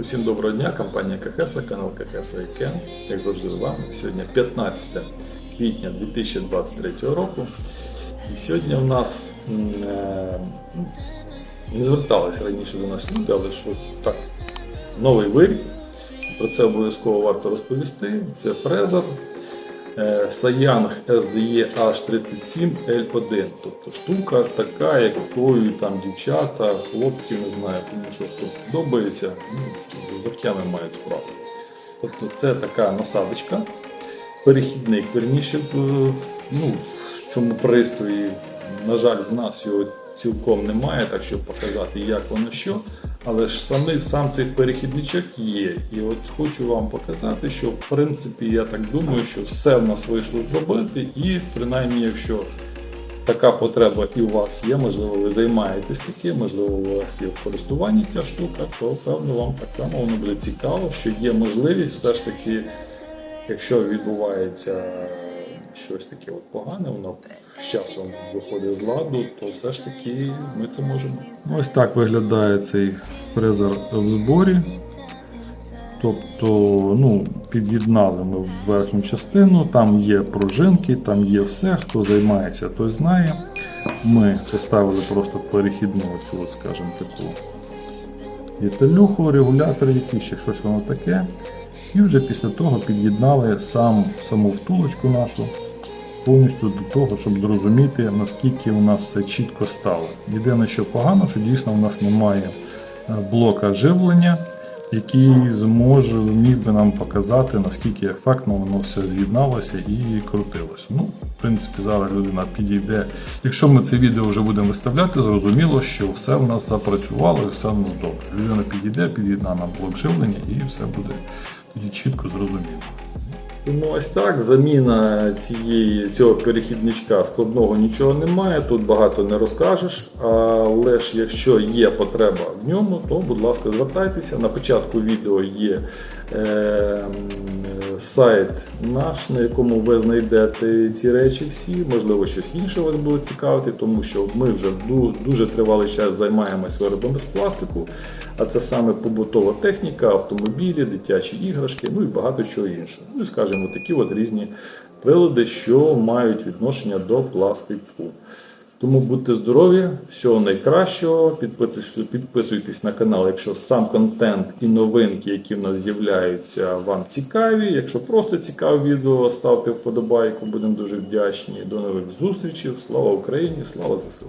Усім доброго дня, компанія Кахеса, канал Кахеса і Кен. Як завжди з вами. Сьогодні 15 квітня 2023 року. І сьогодні в нас е, не зверталися раніше до нас люди, але що так, новий виріб. Про це обов'язково варто розповісти. Це фрезер е, Sayang SDE H37 L1. Тобто штука така, якою там дівчата, хлопці не знаю, тому що хто подобається, ну, з догтями мають справу. Тобто це така насадочка, перехідник, верніше, в- ну, в цьому пристрої. На жаль, в нас його цілком немає, так щоб показати, як воно що. Але ж самий сам цей перехідничок є. І от хочу вам показати, що в принципі я так думаю, що все в нас вийшло зробити, і принаймні, якщо така потреба і у вас є, можливо, ви займаєтесь таким, можливо, у вас є в користуванні ця штука, то певно вам так само воно буде цікаво, що є можливість все ж таки, якщо відбувається щось таке от погане, воно з часом виходить з ладу, то все ж таки ми це можемо. Ось так виглядає цей фрезер в зборі. Тобто, ну, під'єднали ми в верхню частину, там є пружинки, там є все. Хто займається, той знає. Ми поставили просто перехідну цю, от, скажімо, таку деталюху, регулятор якийсь, чи щось воно таке. І вже після того під'єднали сам, саму втулочку нашу повністю до того, щоб зрозуміти, наскільки у нас все чітко стало. Єдине, що погано, що дійсно у нас немає е, блока живлення, який зможе міг би нам показати, наскільки ефектно воно все з'єдналося і крутилося. Ну, в принципі, зараз людина підійде. Якщо ми це відео вже будемо виставляти, зрозуміло, що все в нас запрацювало і все в нас добре. Людина підійде, під'єдна нам блок живлення і все буде тоді чітко зрозуміло. Тому ось так, заміна цієї, цього перехідничка складного нічого немає, тут багато не розкажеш. Але ж якщо є потреба в ньому, то будь ласка, звертайтеся. На початку відео є е, сайт наш, на якому ви знайдете ці речі всі. Можливо, щось інше вас буде цікавити, тому що ми вже дуже тривалий час займаємось виробами з пластику, а це саме побутова техніка, автомобілі, дитячі іграшки, ну і багато чого іншого. Ну і скажімо, такі от різні прилади, що мають відношення до пластику. Тому будьте здорові, всього найкращого. Підписуйтесь на канал, якщо сам контент і новинки, які в нас з'являються, вам цікаві. Якщо просто цікаве відео, ставте вподобайку, будемо дуже вдячні. До нових зустрічей. Слава Україні! Слава ЗСУ!